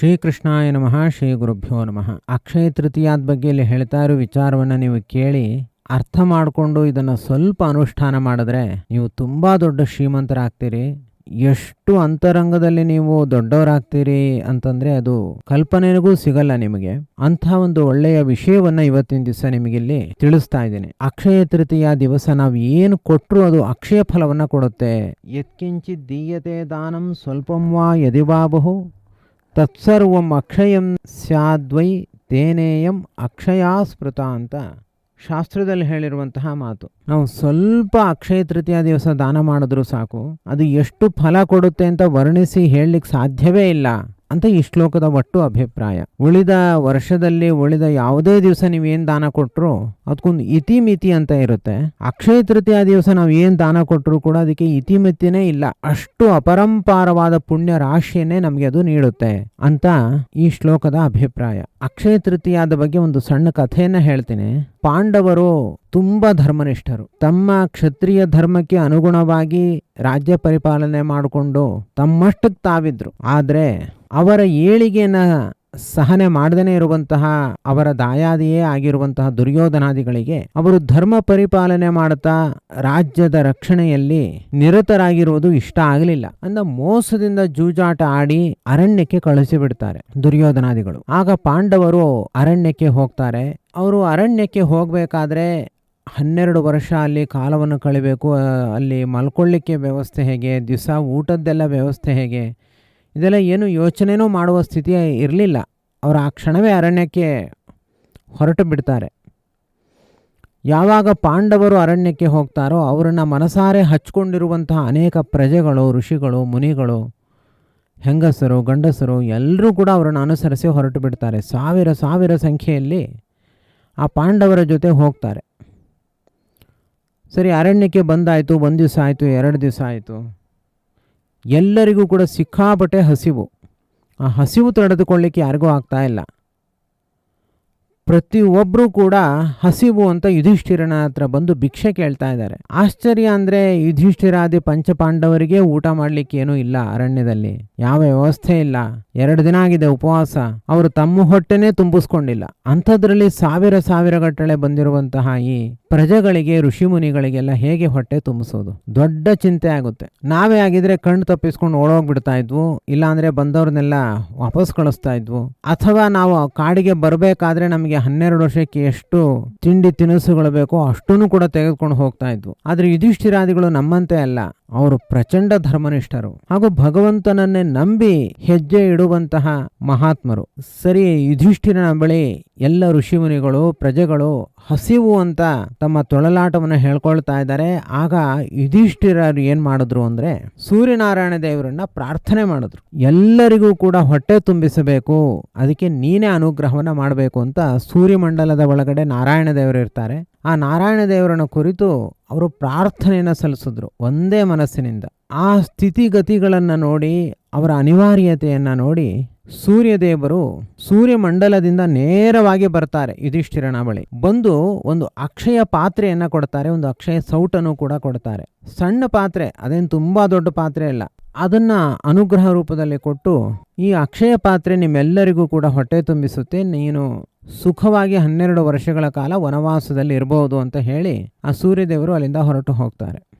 ಶ್ರೀಕೃಷ್ಣಾಯ ನಮಃ ಶ್ರೀ ಗುರುಭ್ಯೋ ನಮಃ. ಅಕ್ಷಯ ತೃತೀಯಾದ ಬಗ್ಗೆ ಇಲ್ಲಿ ಹೇಳ್ತಾ ಇರೋ ವಿಚಾರವನ್ನು ನೀವು ಕೇಳಿ ಅರ್ಥ ಮಾಡಿಕೊಂಡು ಇದನ್ನು ಸ್ವಲ್ಪ ಅನುಷ್ಠಾನ ಮಾಡಿದ್ರೆ ನೀವು ತುಂಬ ದೊಡ್ಡ ಶ್ರೀಮಂತರಾಗ್ತೀರಿ. ಎಷ್ಟು ಅಂತರಂಗದಲ್ಲಿ ನೀವು ದೊಡ್ಡವರಾಗ್ತೀರಿ ಅಂತಂದರೆ ಅದು ಕಲ್ಪನೆಗೂ ಸಿಗಲ್ಲ ನಿಮಗೆ. ಅಂಥ ಒಂದು ಒಳ್ಳೆಯ ವಿಷಯವನ್ನು ಇವತ್ತಿನ ದಿವಸ ನಿಮಗಿಲ್ಲಿ ತಿಳಿಸ್ತಾ ಇದ್ದೀನಿ. ಅಕ್ಷಯ ತೃತೀಯ ದಿವಸ ನಾವು ಏನು ಕೊಟ್ಟರು ಅದು ಅಕ್ಷಯ ಫಲವನ್ನು ಕೊಡುತ್ತೆ. ಯತ್ಕಿಂಚಿತ್ ದೀಯತೆ ದಾನಂ ಸ್ವಲ್ಪಂ ವಾ ಯದಿವಾಬಹು ತತ್ಸರ್ವಂ ಅಕ್ಷಯಂ ಸ್ಯಾದ್ವೈ ತೇನೇಯಂ ಅಕ್ಷಯಾ ಸ್ಮೃತ ಅಂತ ಶಾಸ್ತ್ರದಲ್ಲಿ ಹೇಳಿರುವಂತಹ ಮಾತು, ನಾವು ಸ್ವಲ್ಪ ಅಕ್ಷಯ ತೃತೀಯ ದಿವಸ ದಾನ ಮಾಡಿದ್ರೂ ಸಾಕು, ಅದು ಎಷ್ಟು ಫಲ ಕೊಡುತ್ತೆ ಅಂತ ವರ್ಣಿಸಿ ಹೇಳಲಿಕ್ಕೆ ಸಾಧ್ಯವೇ ಇಲ್ಲ. ಅಂತ ಈ ಶ್ಲೋಕದ ಒಟ್ಟು ಅಭಿಪ್ರಾಯ. ಉಳಿದ ವರ್ಷದಲ್ಲಿ ಉಳಿದ ಯಾವುದೇ ದಿವಸ ನೀವು ಏನು ದಾನ ಕೊಟ್ಟರು ಅದಕ್ಕೊಂದು ಇತಿಮಿತಿ ಅಂತ ಇರುತ್ತೆ. ಅಕ್ಷಯ ತೃತೀಯ ದಿವಸ ನಾವು ಏನು ದಾನ ಕೊಟ್ಟರು ಕೂಡ ಅದಕ್ಕೆ ಇತಿಮಿತಿನೇ ಇಲ್ಲ. ಅಷ್ಟು ಅಪರಂಪಾರವಾದ ಪುಣ್ಯ ರಾಶಿಯನ್ನೇ ನಮಗೆ ಅದು ನೀಡುತ್ತೆ ಅಂತ ಈ ಶ್ಲೋಕದ ಅಭಿಪ್ರಾಯ. ಅಕ್ಷಯ ತೃತೀಯದ ಬಗ್ಗೆ ಒಂದು ಸಣ್ಣ ಕಥೆಯನ್ನ ಹೇಳ್ತೀನಿ. ಪಾಂಡವರು ತುಂಬಾ ಧರ್ಮನಿಷ್ಠರು. ತಮ್ಮ ಕ್ಷತ್ರಿಯ ಧರ್ಮಕ್ಕೆ ಅನುಗುಣವಾಗಿ ರಾಜ್ಯ ಪರಿಪಾಲನೆ ಮಾಡಿಕೊಂಡು ತಮ್ಮಷ್ಟಕ್ಕೆ ತಾವಿದ್ರು. ಆದ್ರೆ ಅವರ ಏಳಿಗೆನ ಸಹನೆ ಮಾಡದೇ ಇರುವಂತಹ, ಅವರ ದಾಯಾದಿಯೇ ಆಗಿರುವಂತಹ ದುರ್ಯೋಧನಾದಿಗಳಿಗೆ ಅವರು ಧರ್ಮ ಪರಿಪಾಲನೆ ಮಾಡುತ್ತಾ ರಾಜ್ಯದ ರಕ್ಷಣೆಯಲ್ಲಿ ನಿರತರಾಗಿರುವುದು ಇಷ್ಟ ಆಗಲಿಲ್ಲ. ಅಂದ ಮೋಸದಿಂದ ಜೂಜಾಟ ಆಡಿ ಅರಣ್ಯಕ್ಕೆ ಕಳಿಸಿಬಿಡ್ತಾರೆ ದುರ್ಯೋಧನಾದಿಗಳು. ಆಗ ಪಾಂಡವರು ಅರಣ್ಯಕ್ಕೆ ಹೋಗ್ತಾರೆ. ಅವರು ಅರಣ್ಯಕ್ಕೆ ಹೋಗಬೇಕಾದ್ರೆ ಹನ್ನೆರಡು ವರ್ಷ ಅಲ್ಲಿ ಕಾಲವನ್ನು ಕಳಿಬೇಕು, ಅಲ್ಲಿ ಮಲ್ಕೊಳ್ಳಿಕ್ಕೆ ವ್ಯವಸ್ಥೆ ಹೇಗೆ, ದಿವಸ ಊಟದ್ದೆಲ್ಲ ವ್ಯವಸ್ಥೆ ಹೇಗೆ ಇದೆಲ್ಲ ಏನು ಯೋಚನೆಯೂ ಮಾಡುವ ಸ್ಥಿತಿ ಇರಲಿಲ್ಲ. ಅವರು ಆ ಕ್ಷಣವೇ ಅರಣ್ಯಕ್ಕೆ ಹೊರಟು ಬಿಡ್ತಾರೆ. ಯಾವಾಗ ಪಾಂಡವರು ಅರಣ್ಯಕ್ಕೆ ಹೋಗ್ತಾರೋ ಅವರನ್ನು ಮನಸಾರೆ ಹಚ್ಕೊಂಡಿರುವಂತಹ ಅನೇಕ ಪ್ರಜೆಗಳು, ಋಷಿಗಳು, ಮುನಿಗಳು, ಹೆಂಗಸರು, ಗಂಡಸರು ಎಲ್ಲರೂ ಕೂಡ ಅವರನ್ನು ಅನುಸರಿಸಿ ಹೊರಟು ಬಿಡ್ತಾರೆ. ಸಾವಿರ ಸಾವಿರ ಸಂಖ್ಯೆಯಲ್ಲಿ ಆ ಪಾಂಡವರ ಜೊತೆ ಹೋಗ್ತಾರೆ. ಸರಿ, ಅರಣ್ಯಕ್ಕೆ ಬಂದಾಯಿತು, ಒಂದು ದಿವಸ ಆಯಿತು, ಎರಡು ದಿವಸ ಆಯಿತು. ಎಲ್ಲರಿಗೂ ಕೂಡ ಸಿಕ್ಕಾಪಟ್ಟೆ ಹಸಿವು. ಆ ಹಸಿವು ತಡೆದುಕೊಳ್ಳಿಕ್ಕೆ ಯಾರಿಗೂ ಆಗ್ತಾ ಇಲ್ಲ. ಪ್ರತಿಯೊಬ್ಬರೂ ಕೂಡ ಹಸಿವು ಅಂತ ಯುಧಿಷ್ಠಿರನ ಹತ್ರ ಬಂದು ಭಿಕ್ಷೆ ಕೇಳ್ತಾ ಇದ್ದಾರೆ. ಆಶ್ಚರ್ಯ ಅಂದರೆ ಯುಧಿಷ್ಠಿರಾದಿ ಪಂಚಪಾಂಡವರಿಗೆ ಊಟ ಮಾಡಲಿಕ್ಕೆ ಏನೂ ಇಲ್ಲ ಅರಣ್ಯದಲ್ಲಿ. ಯಾವ ವ್ಯವಸ್ಥೆ ಇಲ್ಲ. ಎರಡು ದಿನ ಆಗಿದೆ ಉಪವಾಸ. ಅವರು ತಮ್ಮ ಹೊಟ್ಟೆನೇ ತುಂಬಿಸ್ಕೊಂಡಿಲ್ಲ. ಅಂಥದ್ರಲ್ಲಿ ಸಾವಿರ ಸಾವಿರ ಗಟ್ಟಲೆ ಬಂದಿರುವಂತಹ ಈ ಪ್ರಜೆಗಳಿಗೆ, ಋಷಿ ಮುನಿಗಳಿಗೆಲ್ಲ ಹೇಗೆ ಹೊಟ್ಟೆ ತುಂಬಿಸೋದು? ದೊಡ್ಡ ಚಿಂತೆ ಆಗುತ್ತೆ. ನಾವೇ ಆಗಿದ್ರೆ ಕಣ್ಣು ತಪ್ಪಿಸ್ಕೊಂಡು ಓಡೋಗ್ಬಿಡ್ತಾ ಇದ್ವು. ಇಲ್ಲಾಂದ್ರೆ ಬಂದವ್ರನ್ನೆಲ್ಲ ವಾಪಸ್ ಕಳಿಸ್ತಾ ಇದ್ವು. ಅಥವಾ ನಾವು ಕಾಡಿಗೆ ಬರಬೇಕಾದ್ರೆ ನಮಗೆ ಹನ್ನೆರಡು ವರ್ಷಕ್ಕೆ ಎಷ್ಟು ತಿಂಡಿ ತಿನಿಸುಗಳು ಬೇಕೋ ಅಷ್ಟನ್ನು ಕೂಡ ತೆಗೆದುಕೊಂಡು ಹೋಗ್ತಾ ಇದ್ವು. ಆದರೆ ಯುಧಿಷ್ಠಿರಾದಿಗಳು ನಮ್ಮಂತೆ ಅಲ್ಲ. ಅವರು ಪ್ರಚಂಡ ಧರ್ಮನಿಷ್ಠರು ಹಾಗೂ ಭಗವಂತನನ್ನೇ ನಂಬಿ ಹೆಜ್ಜೆ ಇಡುವಂತಹ ಮಹಾತ್ಮರು. ಸರಿ, ಯುಧಿಷ್ಠಿರನ ಬಳಿ ಎಲ್ಲ ಋಷಿಮುನಿಗಳು, ಪ್ರಜೆಗಳು ಹಸಿವು ಅಂತ ತಮ್ಮ ತೊಳಲಾಟವನ್ನು ಹೇಳ್ಕೊಳ್ತಾ ಇದ್ದಾರೆ. ಆಗ ಯುಧಿಷ್ಠಿರರು ಏನ್ ಮಾಡಿದ್ರು ಅಂದ್ರೆ ಸೂರ್ಯನಾರಾಯಣ ದೇವರನ್ನ ಪ್ರಾರ್ಥನೆ ಮಾಡಿದ್ರು. ಎಲ್ಲರಿಗೂ ಕೂಡ ಹೊಟ್ಟೆ ತುಂಬಿಸಬೇಕು, ಅದಕ್ಕೆ ನೀನೇ ಅನುಗ್ರಹವನ್ನ ಮಾಡಬೇಕು ಅಂತ ಸೂರ್ಯಮಂಡಲದ ಒಳಗಡೆ ನಾರಾಯಣ ದೇವರು ಇರ್ತಾರೆ. ಆ ನಾರಾಯಣ ದೇವರನ್ನು ಕುರಿತು ಅವರು ಪ್ರಾರ್ಥನೆಯನ್ನು ಸಲ್ಲಿಸಿದ್ರು ಒಂದೇ ಮನಸ್ಸಿನಿಂದ. ಆ ಸ್ಥಿತಿಗತಿಗಳನ್ನು ನೋಡಿ, ಅವರ ಅನಿವಾರ್ಯತೆಯನ್ನು ನೋಡಿ ಸೂರ್ಯದೇವರು ಸೂರ್ಯಮಂಡಲದಿಂದ ನೇರವಾಗಿ ಬರ್ತಾರೆ ಯುಧಿಷ್ಠಿರನ ಬಳಿ. ಬಂದು ಒಂದು ಅಕ್ಷಯ ಪಾತ್ರೆಯನ್ನು ಕೊಡ್ತಾರೆ, ಒಂದು ಅಕ್ಷಯ ಸೌಟನ್ನು ಕೂಡ ಕೊಡ್ತಾರೆ. ಸಣ್ಣ ಪಾತ್ರೆ, ಅದೇನು ತುಂಬ ದೊಡ್ಡ ಪಾತ್ರೆ ಅಲ್ಲ ಅದನ್ನ ಅನುಗ್ರಹ ರೂಪದಲ್ಲಿ ಕೊಟ್ಟು ಈ ಅಕ್ಷಯ ಪಾತ್ರೆ ನಿಮ್ಮೆಲ್ಲರಿಗೂ ಕೂಡ ಹೊಟ್ಟೆ ತುಂಬಿಸುತ್ತೆ. ನೀನು ಸುಖವಾಗಿ ಹನ್ನೆರಡು ವರ್ಷಗಳ ಕಾಲ ವನವಾಸದಲ್ಲಿ ಇರಬಹುದು ಅಂತ ಹೇಳಿ ಆ ಸೂರ್ಯದೇವರು ಅಲ್ಲಿಂದ ಹೊರಟು ಹೋಗ್ತಾರೆ.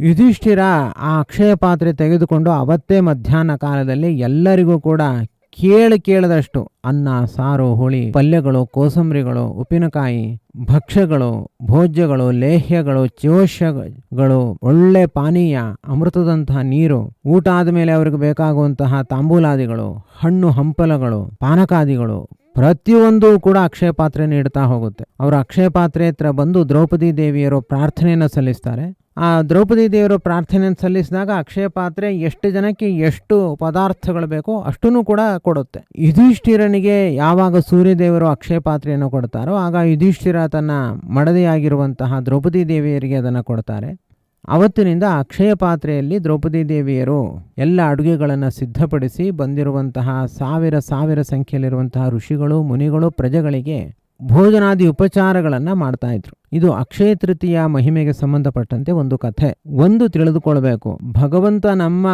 ಯುಧಿಷ್ಠಿರ ಆ ಅಕ್ಷಯ ಪಾತ್ರೆ ತೆಗೆದುಕೊಂಡು ಅವತ್ತೇ ಮಧ್ಯಾಹ್ನ ಕಾಲದಲ್ಲಿ ಎಲ್ಲರಿಗೂ ಕೂಡ ಕೇಳಿ ಕೇಳದಷ್ಟು ಅನ್ನ, ಸಾರು, ಹುಳಿ, ಪಲ್ಯಗಳು, ಕೋಸಂಬರಿಗಳು, ಉಪ್ಪಿನಕಾಯಿ, ಭಕ್ಷ್ಯಗಳು, ಭೋಜ್ಯಗಳು, ಲೇಹ್ಯಗಳು ಚೋಷ್ಯಗಳು ಒಳ್ಳೆ ಪಾನೀಯ, ಅಮೃತದಂತಹ ನೀರು, ಊಟ ಆದಮೇಲೆ ಅವ್ರಿಗೆ ಬೇಕಾಗುವಂತಹ ತಾಂಬೂಲಾದಿಗಳು, ಹಣ್ಣು ಹಂಪಲಗಳು, ಪಾನಕಾದಿಗಳು, ಪ್ರತಿಯೊಂದು ಕೂಡ ಅಕ್ಷಯ ಪಾತ್ರೆ ನೀಡ್ತಾ ಹೋಗುತ್ತೆ. ಅವರು ಅಕ್ಷಯ ಪಾತ್ರೆ ಹತ್ರ ಬಂದು ದ್ರೌಪದಿ ದೇವಿಯರು ಪ್ರಾರ್ಥನೆಯನ್ನು ಸಲ್ಲಿಸ್ತಾರೆ. ಆ ದ್ರೌಪದಿ ದೇವರು ಪ್ರಾರ್ಥನೆಯನ್ನು ಸಲ್ಲಿಸಿದಾಗ ಅಕ್ಷಯ ಪಾತ್ರೆ ಎಷ್ಟು ಜನಕ್ಕೆ ಎಷ್ಟು ಪದಾರ್ಥಗಳು ಬೇಕೋ ಅಷ್ಟೂ ಕೂಡ ಕೊಡುತ್ತೆ. ಯುಧಿಷ್ಠಿರನಿಗೆ ಯಾವಾಗ ಸೂರ್ಯದೇವರು ಅಕ್ಷಯ ಪಾತ್ರೆಯನ್ನು ಕೊಡ್ತಾರೋ ಆಗ ಯುಧಿಷ್ಠಿರ ತನ್ನ ಮಡದಿಯಾಗಿರುವಂತಹ ದ್ರೌಪದಿ ದೇವಿಯರಿಗೆ ಅದನ್ನು ಕೊಡ್ತಾರೆ. ಅವತ್ತಿನಿಂದ ಅಕ್ಷಯ ಪಾತ್ರೆಯಲ್ಲಿ ದ್ರೌಪದಿ ದೇವಿಯರು ಎಲ್ಲ ಅಡುಗೆಗಳನ್ನು ಸಿದ್ಧಪಡಿಸಿ ಬಂದಿರುವಂತಹ ಸಾವಿರ ಸಾವಿರ ಸಂಖ್ಯೆಯಲ್ಲಿರುವಂತಹ ಋಷಿಗಳು, ಮುನಿಗಳು, ಪ್ರಜೆಗಳಿಗೆ ಭೋಜನಾದಿ ಉಪಚಾರಗಳನ್ನು ಮಾಡ್ತಾ ಇದ್ರು. ಇದು ಅಕ್ಷಯ ತೃತೀಯ ಮಹಿಮೆಗೆ ಸಂಬಂಧಪಟ್ಟಂತೆ ಒಂದು ಕಥೆ. ಒಂದು ತಿಳಿದುಕೊಳ್ಬೇಕು. ಭಗವಂತ ನಮ್ಮ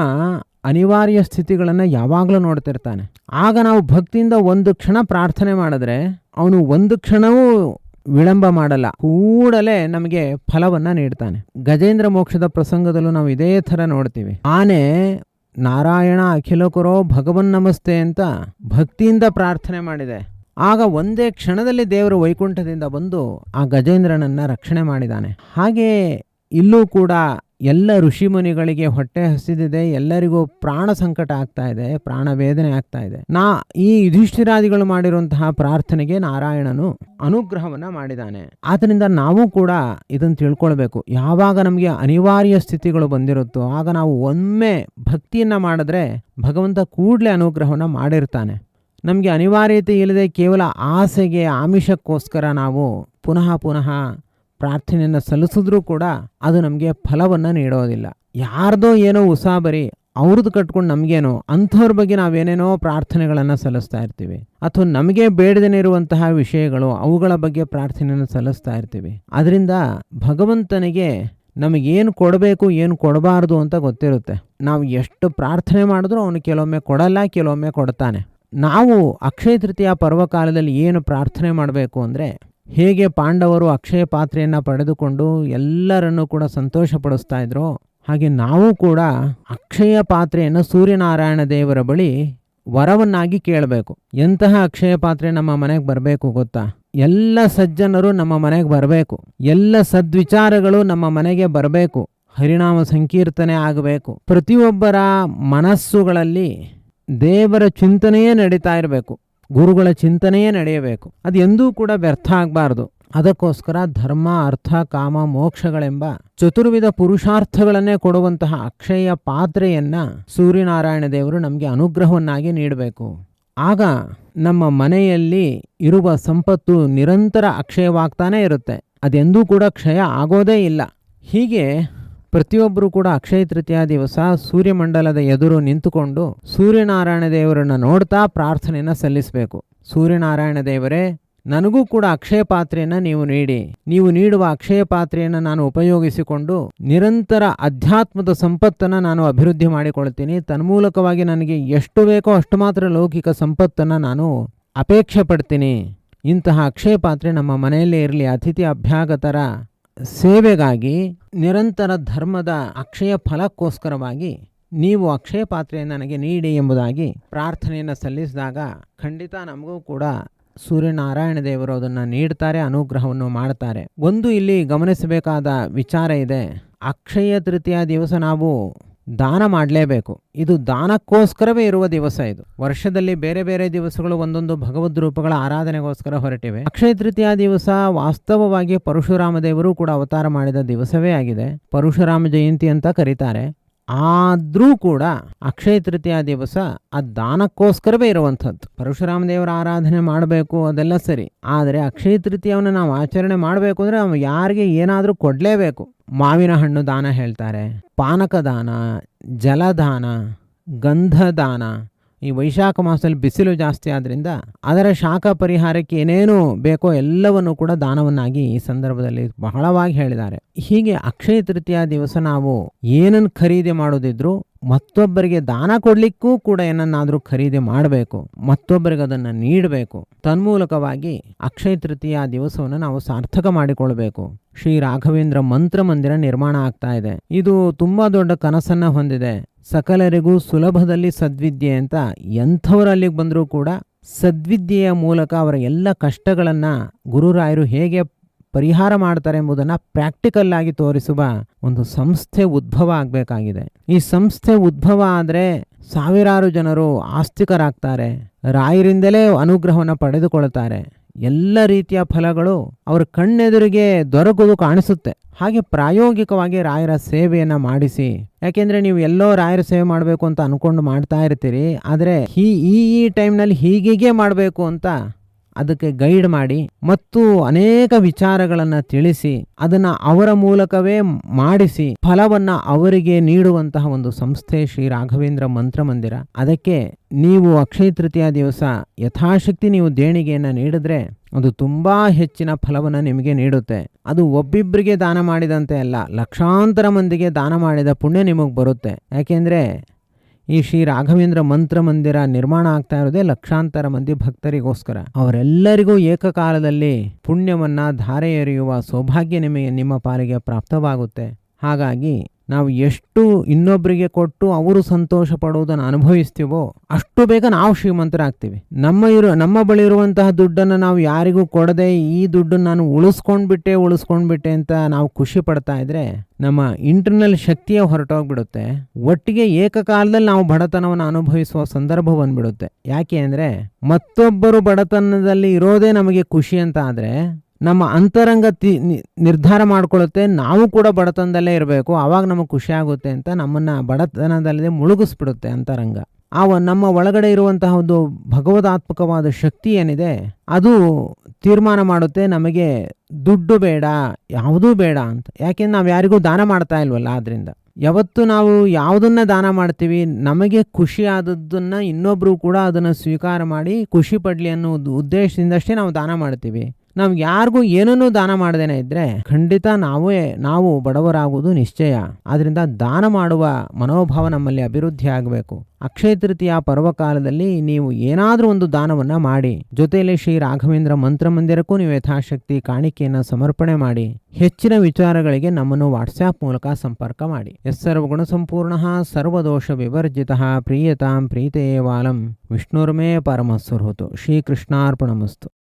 ಅನಿವಾರ್ಯ ಸ್ಥಿತಿಗಳನ್ನು ಯಾವಾಗಲೂ ನೋಡ್ತಿರ್ತಾನೆ. ಆಗ ನಾವು ಭಕ್ತಿಯಿಂದ ಒಂದು ಕ್ಷಣ ಪ್ರಾರ್ಥನೆ ಮಾಡಿದ್ರೆ ಅವನು ಒಂದು ಕ್ಷಣವೂ ವಿಳಂಬ ಮಾಡಲ್ಲ. ಕೂಡಲೇ ನಮಗೆ ಫಲವನ್ನ ನೀಡ್ತಾನೆ. ಗಜೇಂದ್ರ ಮೋಕ್ಷದ ಪ್ರಸಂಗದಲ್ಲೂ ನಾವು ಇದೇ ಥರ ನೋಡ್ತೀವಿ. ಆನೆ, ನಾರಾಯಣ ಅಖಿಲಕುರೋ ಭಗವನ್ ನಮಸ್ತೆ ಅಂತ ಭಕ್ತಿಯಿಂದ ಪ್ರಾರ್ಥನೆ ಮಾಡಿದೆ. ಆಗ ಒಂದೇ ಕ್ಷಣದಲ್ಲಿ ದೇವರು ವೈಕುಂಠದಿಂದ ಬಂದು ಆ ಗಜೇಂದ್ರನನ್ನು ರಕ್ಷಣೆ ಮಾಡಿದ್ದಾನೆ ಹಾಗೆ ಇಲ್ಲೂ ಕೂಡ ಎಲ್ಲ ಋಷಿಮುನಿಗಳಿಗೆ ಹೊಟ್ಟೆ ಹಸಿದಿದೆ, ಎಲ್ಲರಿಗೂ ಪ್ರಾಣ ಸಂಕಟ ಆಗ್ತಾ ಇದೆ, ಪ್ರಾಣ ವೇದನೆ ಆಗ್ತಾ ಇದೆ. ನಾ ಈ ಯುಧಿಷ್ಠಿರಾದಿಗಳು ಮಾಡಿರುವಂತಹ ಪ್ರಾರ್ಥನೆಗೆ ನಾರಾಯಣನು ಅನುಗ್ರಹವನ್ನ ಮಾಡಿದ್ದಾನೆ ಆದ್ದರಿಂದ ನಾವು ಕೂಡ ಇದನ್ನು ತಿಳ್ಕೊಳ್ಬೇಕು. ಯಾವಾಗ ನಮಗೆ ಅನಿವಾರ್ಯ ಸ್ಥಿತಿಗಳು ಬಂದಿರುತ್ತೋ, ಆಗ ನಾವು ಒಮ್ಮೆ ಭಕ್ತಿಯನ್ನ ಮಾಡಿದ್ರೆ ಭಗವಂತ ಕೂಡಲೇ ಅನುಗ್ರಹವನ್ನ ಮಾಡಿರ್ತಾನೆ. ನಮಗೆ ಅನಿವಾರ್ಯತೆ ಇಲ್ಲದೆ ಕೇವಲ ಆಸೆಗೆ ಆಮಿಷಕ್ಕೋಸ್ಕರ ನಾವು ಪುನಃ ಪುನಃ ಪ್ರಾರ್ಥನೆಯನ್ನು ಸಲ್ಲಿಸಿದ್ರೂ ಕೂಡ ಅದು ನಮಗೆ ಫಲವನ್ನು ನೀಡೋದಿಲ್ಲ. ಯಾರ್ದೋ ಏನೋ ಉಸಾಬರಿ ಅವ್ರದ್ದು ಕಟ್ಕೊಂಡು ನಮಗೇನೋ, ಅಂಥವ್ರ ಬಗ್ಗೆ ನಾವೇನೇನೋ ಪ್ರಾರ್ಥನೆಗಳನ್ನು ಸಲ್ಲಿಸ್ತಾ ಇರ್ತೀವಿ. ಅಥವಾ ನಮಗೆ ಬೇಡದೇ ಇರುವಂತಹ ವಿಷಯಗಳು ಅವುಗಳ ಬಗ್ಗೆ ಪ್ರಾರ್ಥನೆಯನ್ನು ಸಲ್ಲಿಸ್ತಾ ಇರ್ತೀವಿ. ಅದರಿಂದ ಭಗವಂತನಿಗೆ ನಮಗೇನು ಕೊಡಬೇಕು, ಏನು ಕೊಡಬಾರ್ದು ಅಂತ ಗೊತ್ತಿರುತ್ತೆ. ನಾವು ಎಷ್ಟು ಪ್ರಾರ್ಥನೆ ಮಾಡಿದ್ರೂ ಅವನು ಕೆಲವೊಮ್ಮೆ ಕೊಡಲ್ಲ, ಕೆಲವೊಮ್ಮೆ ಕೊಡ್ತಾನೆ. ನಾವು ಅಕ್ಷಯ ತೃತೀಯ ಪರ್ವಕಾಲದಲ್ಲಿ ಏನು ಪ್ರಾರ್ಥನೆ ಮಾಡಬೇಕು ಅಂದರೆ ಹೇಗೆ ಪಾಂಡವರು ಅಕ್ಷಯ ಪಾತ್ರೆಯನ್ನು ಪಡೆದುಕೊಂಡು ಎಲ್ಲರನ್ನೂ ಕೂಡ ಸಂತೋಷಪಡಿಸ್ತಾ ಇದ್ರು ಹಾಗೆ ನಾವು ಕೂಡ ಅಕ್ಷಯ ಪಾತ್ರೆಯನ್ನು ಸೂರ್ಯನಾರಾಯಣ ದೇವರ ಬಳಿ ವರವನ್ನಾಗಿ ಕೇಳಬೇಕು. ಎಂತಹ ಅಕ್ಷಯ ಪಾತ್ರೆ ನಮ್ಮ ಮನೆಗೆ ಬರಬೇಕು ಗೊತ್ತಾ? ಎಲ್ಲ ಸಜ್ಜನರು ನಮ್ಮ ಮನೆಗೆ ಬರಬೇಕು. ಎಲ್ಲ ಸದ್ವಿಚಾರಗಳು ನಮ್ಮ ಮನೆಗೆ ಬರಬೇಕು. ಹರಿನಾಮ ಸಂಕೀರ್ತನೆ ಆಗಬೇಕು. ಪ್ರತಿಯೊಬ್ಬರ ಮನಸ್ಸುಗಳಲ್ಲಿ ದೇವರ ಚಿಂತನೆಯೇ ನಡೀತಾ ಇರಬೇಕು. ಗುರುಗಳ ಚಿಂತನೆಯೇ ನಡೆಯಬೇಕು. ಅದು ಎಂದೂ ಕೂಡ ವ್ಯರ್ಥ ಆಗಬಾರ್ದು. ಅದಕ್ಕೋಸ್ಕರ ಧರ್ಮ, ಅರ್ಥ, ಕಾಮ, ಮೋಕ್ಷಗಳೆಂಬ ಚತುರ್ವಿಧ ಪುರುಷಾರ್ಥಗಳನ್ನೇ ಕೊಡುವಂತಹ ಅಕ್ಷಯ ಪಾತ್ರೆಯನ್ನ ಸೂರ್ಯನಾರಾಯಣ ದೇವರು ನಮಗೆ ಅನುಗ್ರಹವನ್ನಾಗಿ ನೀಡಬೇಕು. ಆಗ ನಮ್ಮ ಮನೆಯಲ್ಲಿ ಇರುವ ಸಂಪತ್ತು ನಿರಂತರ ಅಕ್ಷಯವಾಗ್ತಾನೇ ಇರುತ್ತೆ. ಅದೆಂದೂ ಕೂಡ ಕ್ಷಯ ಆಗೋದೇ ಇಲ್ಲ. ಹೀಗೆ ಪ್ರತಿಯೊಬ್ಬರು ಕೂಡ ಅಕ್ಷಯ ತೃತೀಯ ದಿವಸ ಸೂರ್ಯಮಂಡಲದ ಎದುರು ನಿಂತುಕೊಂಡು ಸೂರ್ಯನಾರಾಯಣ ದೇವರನ್ನು ನೋಡ್ತಾ ಪ್ರಾರ್ಥನೆಯನ್ನು ಸಲ್ಲಿಸಬೇಕು. ಸೂರ್ಯನಾರಾಯಣ ದೇವರೇ, ನನಗೂ ಕೂಡ ಅಕ್ಷಯ ಪಾತ್ರೆಯನ್ನು ನೀವು ನೀಡಿ. ನೀವು ನೀಡುವ ಅಕ್ಷಯ ಪಾತ್ರೆಯನ್ನು ನಾನು ಉಪಯೋಗಿಸಿಕೊಂಡು ನಿರಂತರ ಅಧ್ಯಾತ್ಮದ ಸಂಪತ್ತನ್ನು ನಾನು ಅಭಿವೃದ್ಧಿ ಮಾಡಿಕೊಳ್ತೀನಿ. ತನ್ಮೂಲಕವಾಗಿ ನನಗೆ ಎಷ್ಟು ಬೇಕೋ ಅಷ್ಟು ಮಾತ್ರ ಲೌಕಿಕ ಸಂಪತ್ತನ್ನು ನಾನು ಅಪೇಕ್ಷೆ ಪಡ್ತೀನಿ ಇಂತಹ ಅಕ್ಷಯ ಪಾತ್ರೆ ನಮ್ಮ ಮನೆಯಲ್ಲೇ ಇರಲಿ, ಅತಿಥಿ ಅಭ್ಯಾಗತರ ಸೇವೆಗಾಗಿ ನಿರಂತರ ಧರ್ಮದ ಅಕ್ಷಯ ಫಲಕ್ಕೋಸ್ಕರವಾಗಿ ನೀವು ಅಕ್ಷಯ ಪಾತ್ರೆಯನ್ನು ನನಗೆ ನೀಡಿ ಎಂಬುದಾಗಿ ಪ್ರಾರ್ಥನೆಯನ್ನು ಸಲ್ಲಿಸಿದಾಗ ಖಂಡಿತ ನಮಗೂ ಕೂಡ ಸೂರ್ಯನಾರಾಯಣ ದೇವರು ಅದನ್ನು ನೀಡ್ತಾರೆ, ಅನುಗ್ರಹವನ್ನು ಮಾಡ್ತಾರೆ. ಒಂದು ಇಲ್ಲಿ ಗಮನಿಸಬೇಕಾದ ವಿಚಾರ ಇದೆ. ಅಕ್ಷಯ ತೃತೀಯ ದಿವಸ ನಾವು ದಾನ ಮಾಡಲೇಬೇಕು. ಇದು ದಾನಕ್ಕೋಸ್ಕರವೇ ಇರುವ ದಿವಸ ಇದು. ವರ್ಷದಲ್ಲಿ ಬೇರೆ ಬೇರೆ ದಿವಸಗಳು ಒಂದೊಂದು ಭಗವದ್ ರೂಪಗಳ ಆರಾಧನೆಗೋಸ್ಕರ ಹೊರಟಿವೆ. ಅಕ್ಷಯ ತೃತೀಯ ದಿವಸ ವಾಸ್ತವವಾಗಿ ಪರಶುರಾಮ ದೇವರು ಕೂಡ ಅವತಾರ ಮಾಡಿದ ದಿವಸವೇ ಆಗಿದೆ. ಪರಶುರಾಮ ಜಯಂತಿ ಅಂತ ಕರೀತಾರೆ. ಆದ್ರೂ ಕೂಡ ಅಕ್ಷಯ ತೃತೀಯ ದಿವಸ ಆ ದಾನಕ್ಕೋಸ್ಕರವೇ ಇರುವಂಥದ್ದು. ಪರಶುರಾಮ ದೇವರ ಆರಾಧನೆ ಮಾಡಬೇಕು, ಅದೆಲ್ಲ ಸರಿ. ಆದರೆ ಅಕ್ಷಯ ತೃತೀಯವನ್ನು ನಾವು ಆಚರಣೆ ಮಾಡಬೇಕು ಅಂದರೆ ನಾವು ಯಾರಿಗೆ ಏನಾದರೂ ಕೊಡಲೇಬೇಕು. ಮಾವಿನ ಹಣ್ಣು ದಾನ ಹೇಳ್ತಾರೆ, ಪಾನಕ ದಾನ, ಜಲದಾನ, ಗಂಧದಾನ ಈ ವೈಶಾಖ ಮಾಸದಲ್ಲಿ ಬಿಸಿಲು ಜಾಸ್ತಿ ಆದ್ದರಿಂದ ಅದರ ಶಾಖ ಪರಿಹಾರಕ್ಕೆ ಏನೇನು ಬೇಕೋ ಎಲ್ಲವನ್ನು ಕೂಡ ದಾನವನ್ನಾಗಿ ಈ ಸಂದರ್ಭದಲ್ಲಿ ಬಹಳವಾಗಿ ಹೇಳಿದ್ದಾರೆ. ಹೀಗೆ ಅಕ್ಷಯ ತೃತೀಯ ದಿವಸ ನಾವು ಏನನ್ನು ಖರೀದಿ ಮಾಡೋದಿದ್ರು ಮತ್ತೊಬ್ಬರಿಗೆ ದಾನ ಕೊಡಲಿಕ್ಕೂ ಕೂಡ ಏನನ್ನಾದರೂ ಖರೀದಿ ಮಾಡಬೇಕು, ಮತ್ತೊಬ್ಬರಿಗೆ ಅದನ್ನು ನೀಡಬೇಕು. ತನ್ಮೂಲಕವಾಗಿ ಅಕ್ಷಯ ತೃತೀಯ ದಿವಸವನ್ನು ನಾವು ಸಾರ್ಥಕ ಮಾಡಿಕೊಳ್ಬೇಕು. ಶ್ರೀ ರಾಘವೇಂದ್ರ ಮಂತ್ರ ಮಂದಿರ ನಿರ್ಮಾಣ ಆಗ್ತಾ ಇದೆ. ಇದು ತುಂಬಾ ದೊಡ್ಡ ಕನಸನ್ನ ಹೊಂದಿದೆ. ಸಕಲರಿಗೂ ಸುಲಭದಲ್ಲಿ ಸದ್ವಿದ್ಯೆ ಅಂತ ಎಂಥವರು ಅಲ್ಲಿಗೆ ಬಂದರೂ ಕೂಡ ಸದ್ವಿದ್ಯೆಯ ಮೂಲಕ ಅವರ ಎಲ್ಲ ಕಷ್ಟಗಳನ್ನು ಗುರುರಾಯರು ಹೇಗೆ ಪರಿಹಾರ ಮಾಡ್ತಾರೆ ಎಂಬುದನ್ನು ಪ್ರಾಕ್ಟಿಕಲ್ ಆಗಿ ತೋರಿಸುವ ಒಂದು ಸಂಸ್ಥೆ ಉದ್ಭವ ಆಗಬೇಕಾಗಿದೆ. ಈ ಸಂಸ್ಥೆ ಉದ್ಭವ ಆದರೆ ಸಾವಿರಾರು ಜನರು ಆಸ್ತಿಕರಾಗ್ತಾರೆ. ರಾಯರಿಂದಲೇ ಅನುಗ್ರಹವನ್ನು ಪಡೆದುಕೊಳ್ತಾರೆ. ಎಲ್ಲ ರೀತಿಯ ಫಲಗಳು ಅವರ ಕಣ್ಣೆದುರಿಗೆ ದೊರಕುವುದು ಕಾಣಿಸುತ್ತೆ. ಹಾಗೆ ಪ್ರಾಯೋಗಿಕವಾಗಿ ರಾಯರ ಸೇವೆಯನ್ನು ಮಾಡಿಸಿ, ಯಾಕೆಂದ್ರೆ ನೀವು ಎಲ್ಲೋ ರಾಯರ ಸೇವೆ ಮಾಡಬೇಕು ಅಂತ ಅಂದ್ಕೊಂಡು ಮಾಡ್ತಾ ಇರ್ತೀರಿ, ಆದರೆ ಈ ಈ ಈ ಟೈಮ್ನಲ್ಲಿ ಹೀಗೀಗೆ ಮಾಡಬೇಕು ಅಂತ ಅದಕ್ಕೆ ಗೈಡ್ ಮಾಡಿ ಮತ್ತು ಅನೇಕ ವಿಚಾರಗಳನ್ನು ತಿಳಿಸಿ ಅದನ್ನ ಅವರ ಮೂಲಕವೇ ಮಾಡಿಸಿ ಫಲವನ್ನ ಅವರಿಗೆ ನೀಡುವಂತಹ ಒಂದು ಸಂಸ್ಥೆ ಶ್ರೀ ರಾಘವೇಂದ್ರ ಮಂತ್ರ ಮಂದಿರ. ಅದಕ್ಕೆ ನೀವು ಅಕ್ಷಯ ತೃತೀಯ ದಿವಸ ಯಥಾಶಕ್ತಿ ನೀವು ದೇಣಿಗೆಯನ್ನ ನೀಡಿದ್ರೆ ಅದು ತುಂಬಾ ಹೆಚ್ಚಿನ ಫಲವನ್ನು ನಿಮಗೆ ನೀಡುತ್ತೆ. ಅದು ಒಬ್ಬಿಬ್ಬರಿಗೆ ದಾನ ಮಾಡಿದಂತೆ ಅಲ್ಲ, ಲಕ್ಷಾಂತರ ಮಂದಿಗೆ ದಾನ ಮಾಡಿದ ಪುಣ್ಯ ನಿಮಗೆ ಬರುತ್ತೆ. ಯಾಕೆಂದರೆ ಈ ಶ್ರೀ ರಾಘವೇಂದ್ರ ಮಂತ್ರ ಮಂದಿರ ನಿರ್ಮಾಣ ಆಗ್ತಾ ಇರೋದೇ ಲಕ್ಷಾಂತರ ಮಂದಿ ಭಕ್ತರಿಗೋಸ್ಕರ. ಅವರೆಲ್ಲರಿಗೂ ಏಕಕಾಲದಲ್ಲಿ ಪುಣ್ಯವನ್ನ ಧಾರೆ ಎರೆಯುವ ಸೌಭಾಗ್ಯ ನಿಮಗೆ ನಿಮ್ಮ ಪಾಲಿಗೆ ಪ್ರಾಪ್ತವಾಗುತ್ತೆ. ಹಾಗಾಗಿ ನಾವು ಎಷ್ಟು ಇನ್ನೊಬ್ಬರಿಗೆ ಕೊಟ್ಟು ಅವರು ಸಂತೋಷ ಪಡುವುದನ್ನು ಅನುಭವಿಸ್ತೀವೋ ಅಷ್ಟು ಬೇಗ ನಾವು ಶ್ರೀಮಂತರಾಗ್ತೀವಿ. ನಮ್ಮ ಇರೋ, ನಮ್ಮ ಬಳಿ ಇರುವಂತಹ ದುಡ್ಡನ್ನು ನಾವು ಯಾರಿಗೂ ಕೊಡದೆ ಈ ದುಡ್ಡನ್ನು ನಾನು ಉಳಿಸ್ಕೊಂಡ್ಬಿಟ್ಟೆ ಉಳಿಸ್ಕೊಂಡ್ಬಿಟ್ಟೆ ಅಂತ ನಾವು ಖುಷಿ ಪಡ್ತಾ ಇದ್ರೆ ನಮ್ಮ ಇಂಟರ್ನಲ್ ಶಕ್ತಿಯೇ ಹೊರಟೋಗ್ಬಿಡುತ್ತೆ. ಒಟ್ಟಿಗೆ ಏಕಕಾಲದಲ್ಲಿ ನಾವು ಬಡತನವನ್ನು ಅನುಭವಿಸುವ ಸಂದರ್ಭ ಬಂದ್ಬಿಡುತ್ತೆ. ಯಾಕೆ ಅಂದರೆ ಮತ್ತೊಬ್ಬರು ಬಡತನದಲ್ಲಿ ಇರೋದೇ ನಮಗೆ ಖುಷಿ ಅಂತ ಆದರೆ ನಮ್ಮ ಅಂತರಂಗ ತಿ ನಿರ್ಧಾರ ಮಾಡ್ಕೊಳ್ಳುತ್ತೆ. ನಾವು ಕೂಡ ಬಡತನದಲ್ಲೇ ಇರಬೇಕು. ಆವಾಗ ನಮಗೆ ಖುಷಿ ಆಗುತ್ತೆ ಅಂತ ನಮ್ಮನ್ನು ಬಡತನದಲ್ಲದೆ ಮುಳುಗಿಸ್ಬಿಡುತ್ತೆ ಅಂತರಂಗ. ಆ ನಮ್ಮ ಒಳಗಡೆ ಇರುವಂತಹ ಒಂದು ಭಗವದಾತ್ಮಕವಾದ ಶಕ್ತಿ ಏನಿದೆ, ಅದು ತೀರ್ಮಾನ ಮಾಡುತ್ತೆ. ನಮಗೆ ದುಡ್ಡು ಬೇಡ, ಯಾವುದೂ ಬೇಡ ಅಂತ. ಯಾಕೆಂದ್ರೆ ನಾವು ಯಾರಿಗೂ ದಾನ ಮಾಡ್ತಾ ಇಲ್ವಲ್ಲ ಆದ್ದರಿಂದ ಯಾವತ್ತು ನಾವು ಯಾವುದನ್ನ ದಾನ ಮಾಡ್ತೀವಿ, ನಮಗೆ ಖುಷಿ ಆದದ್ದನ್ನ ಇನ್ನೊಬ್ಬರು ಕೂಡ ಅದನ್ನು ಸ್ವೀಕಾರ ಮಾಡಿ ಖುಷಿ ಪಡಲಿ ಅನ್ನೋ ಉದ್ದೇಶದಿಂದಷ್ಟೇ ನಾವು ದಾನ ಮಾಡ್ತೀವಿ. ನಾವು ಯಾರಿಗೂ ಏನನ್ನೂ ದಾನ ಮಾಡದೇನೆ ಇದ್ರೆ ಖಂಡಿತ ನಾವೇ, ನಾವು ಬಡವರಾಗುವುದು ನಿಶ್ಚಯ. ಆದ್ರಿಂದ ದಾನ ಮಾಡುವ ಮನೋಭಾವ ನಮ್ಮಲ್ಲಿ ಅಭಿವೃದ್ಧಿ ಆಗಬೇಕು. ಅಕ್ಷಯ ತೃತೀಯ ಪರ್ವಕಾಲದಲ್ಲಿ ನೀವು ಏನಾದರೂ ಒಂದು ದಾನವನ್ನ ಮಾಡಿ. ಜೊತೆಯಲ್ಲಿ ಶ್ರೀ ರಾಘವೇಂದ್ರ ಮಂತ್ರ ಮಂದಿರಕ್ಕೂ ನೀವು ಯಥಾಶಕ್ತಿ ಕಾಣಿಕೆಯನ್ನು ಸಮರ್ಪಣೆ ಮಾಡಿ. ಹೆಚ್ಚಿನ ವಿಚಾರಗಳಿಗೆ ನಮ್ಮನ್ನು ವಾಟ್ಸ್ಆ್ಯಪ್ ಮೂಲಕ ಸಂಪರ್ಕ ಮಾಡಿ. ಸರ್ವಗುಣ ಸಂಪೂರ್ಣ ಸರ್ವದೋಷ ವಿವರ್ಜಿತ ಪ್ರಿಯತಾಂ ಪ್ರೀತೆಯೇ ವಾಲಂ ವಿಷ್ಣುರ್ಮೇ ಪರಮಸ್ವರ್ಹುತು ಶ್ರೀಕೃಷ್ಣಾರ್ಪಣಮಸ್ತು.